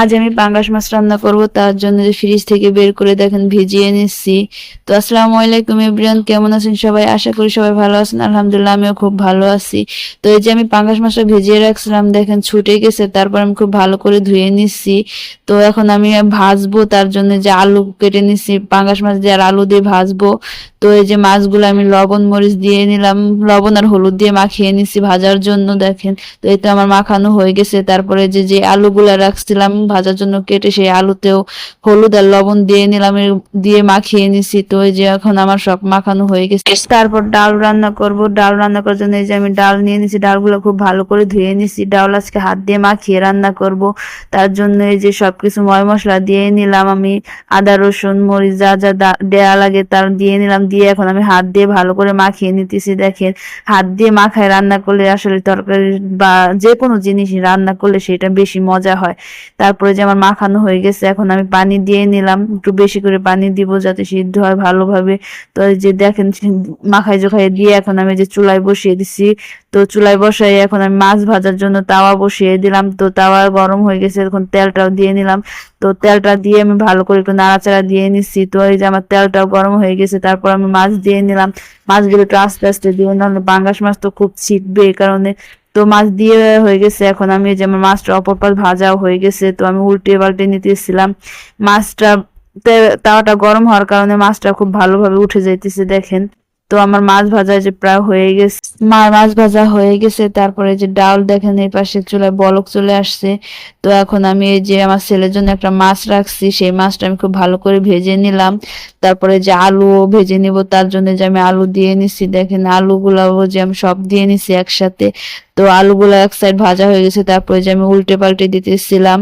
আজ আমি পাঙ্গাস মাছ রান্না করব, তার জন্য যে ফ্রিজ থেকে বের করে দেখেন ভিজিয়ে নিচ্ছি। তো আসসালামু আলাইকুম এভরিওয়ান, কেমন আছেন সবাই? আশা করি সবাই ভালো আছেন। আলহামদুলিল্লাহ, আমিও খুব ভালো আছি। তো এই যে আমি পাঙ্গাস মাছটা ভিজিয়ে রাখছিলাম, দেখেন ছুটে গেছে, তারপর আমি খুব ভালো করে ধুয়ে নিচ্ছি। তো এখন আমি ভাজবো, তার জন্য যে আলু কেটে নিচ্ছি, পাঙ্গাস মাছ দিয়ে আর আলু দিয়ে ভাজবো। তো এই যে মাছগুলো আমি লবণ, মরিচ দিয়ে নিলাম, লবণ আর হলুদ দিয়ে মাখিয়ে নিচ্ছি ভাজার জন্য, দেখেন। তো তো আমার মাখানো হয়ে গেছে, তারপরে যে যে আলুগুলা রাখছিলাম ভাজার জন্য কেটে সেই আলুতেও হলুদ আর লবণ দিয়ে নিলাম দিয়ে মাখিয়ে নিছি। তো এই যে এখন আমার সব মাখানো হয়ে গেছে। তারপর ডাল রান্না করব। ডাল রান্না করার জন্য এই যে আমি ডাল নিয়ে নিছি, ডালগুলো খুব ভালো করে ধুয়ে নিছি। ডাল আজকে হাত দিয়ে মাখিয়ে রান্না করব। তার জন্য এই যে সবকিছু ময় মশলা দিয়ে নিলাম আমি। আদা, রসুন, মরিচ, যা যা দেয়া লাগে তার দিয়ে নিলাম। দিয়ে এখন আমি হাত দিয়ে ভালো করে মাখিয়ে নিতেছি, দেখেন। হাত দিয়ে মাখায় রান্না করলে আসলে তরকারি বা যে কোনো জিনিসই রান্না করলে সেটা বেশি মজা হয়। তারপরে যে আমার মাখানো হয়ে গেছে, এখন আমি পানি দিয়ে নিলাম। একটু বেশি করে পানি দিব যাতে সিদ্ধ হয় ভালোভাবে। তো যে দেখেন, মাখাই জোখাই দিয়ে এখন আমি যে চুলায় বসিয়ে দিছি। তো চুলায় বসাই এখন আমি মাছ ভাজার জন্য তাওয়া বসিয়ে দিলাম। তো তাওয়া গরম হয়ে গেছে, এখন তেলটাও দিয়ে নিলাম। তো তেলটা দিয়ে আমি ভালো করে একটু নাড়াচাড়া দিয়ে নিচ্ছি তো এই যে আমার তেলটাও গরম হয়ে গেছে, তারপর আমি মাছ দিয়ে নিলাম। মাছগুলো একটু আস্তে আস্তে দিয়ে, নাহলে পাঙ্গাস মাছ তো খুব ছিটবে এই কারণে। তো মাছ দিয়ে হয়ে গেছে, এখন আমি যেমন যে আমার মাছটা অপর পাশ ভাজাও হয়ে গেছে, তো আমি উল্টে পাল্টে নিতেছিলাম। মাছটা তাওয়াটা গরম হওয়ার কারণে মাছটা খুব ভালোভাবে উঠে যাইতেছে, দেখেন। তো আমার মাছ ভাজা যে প্রায় হয়ে গেছে মা মাছ ভাজা হয়ে গেছে, তারপরে যে ডাল দেখেন এই পাশে চুলায় বলক চলে আসছে। তো এখন আমি এই যে আমার ছেলের জন্য একটা মাছ রাখছি, সেই মাছটা আমি খুব ভালো করে ভেজে নিলাম। তারপরে যে আলু ভেজে নিব, তার জন্য যে আমি আলু দিয়ে নিছি, দেখেন আলুগুলাও যে আমি সব দিয়ে নিছি একসাথে। তো আলুগুলো এক সাইড ভাজা হয়ে গেছে, তারপরে যে আমি উল্টে পাল্টে দিতেছিলাম।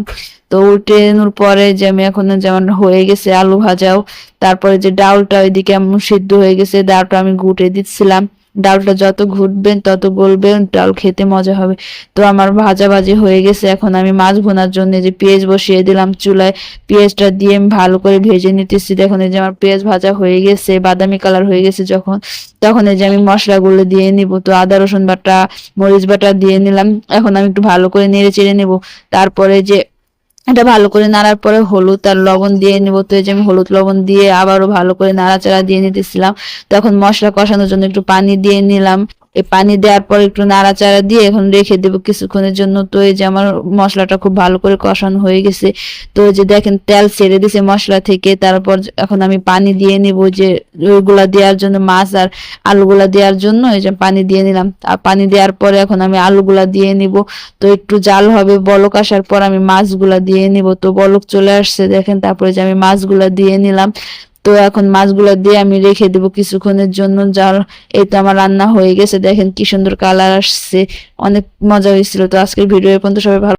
তো উল্টেনোর পরে যে আমি এখন যেমন হয়ে গেছে আলু ভাজাও, তারপরে যে ডালটা ওইদিকে এমন সিদ্ধ হয়ে গেছে, ডালটা আমি ঘুটে দিচ্ছিলাম। ডালটা যত ঘুটবেন, তত গলবেন, ডাল খেতে মজা হবে। তো আমার ভাজা ভাজি হয়ে গেছে, এখন আমি মাছ ভুনার জন্য যে পেঁয়াজ বসিয়ে দিলাম চুলায়, পেঁয়াজটা দিয়ে আমি ভালো করে ভেজে নিতেছি। দেখুন, এই যে আমার পেঁয়াজ ভাজা হয়ে গেছে, বাদামি কালার হয়ে গেছে যখন, তখন এই যে আমি মশলাগুলো দিয়ে নিব। তো আদা, রসুন বাটা, মরিচ বাটা দিয়ে নিলাম। এখন আমি একটু ভালো করে নেড়ে চেড়ে নেব। তারপরে যে এটা ভালো করে নাড়ার পরে হলুদ আর লবণ দিয়ে নিব। তো এই যে আমি হলুদ, লবণ দিয়ে আবারও ভালো করে নাড়াচাড়া দিয়ে নিতেছিলাম। তখন মশলা কষানোর জন্য একটু পানি দিয়ে নিলাম। এই পানি দেওয়ার পর একটু নাড়াচাড়া দিয়ে এখন রেখে দেবো কিছুক্ষণের জন্য। তো এই যে আমার মশলাটা খুব ভালো করে কষানো হয়ে গেছে। তো যে দেখেন, তেল ছেড়ে দিছে মশলা থেকে। তারপর এখন আমি পানি দিয়ে নিব যে ওইগুলা দেওয়ার জন্য, মাছ আর আলুগুলা দেওয়ার জন্য। এই যে পানি দিয়ে নিলাম। আর পানি দেওয়ার পরে এখন আমি আলুগুলা দিয়ে নিব। তো একটু জাল হবে, বলক আসার পর আমি মাছগুলা দিয়ে নিব। তো বলক চলে আসছে, দেখেন। তারপরে যে আমি মাছগুলা দিয়ে নিলাম। তো এখন মাছগুলো দিয়ে আমি রেখে দেবো কিছুক্ষণের জন্য জাল এই তো আমার রান্না হয়ে গেছে। দেখেন কি সুন্দর কালার আসছে, অনেক মজা হয়েছিল। তো আজকের ভিডিও পর্যন্ত সবাই ভালো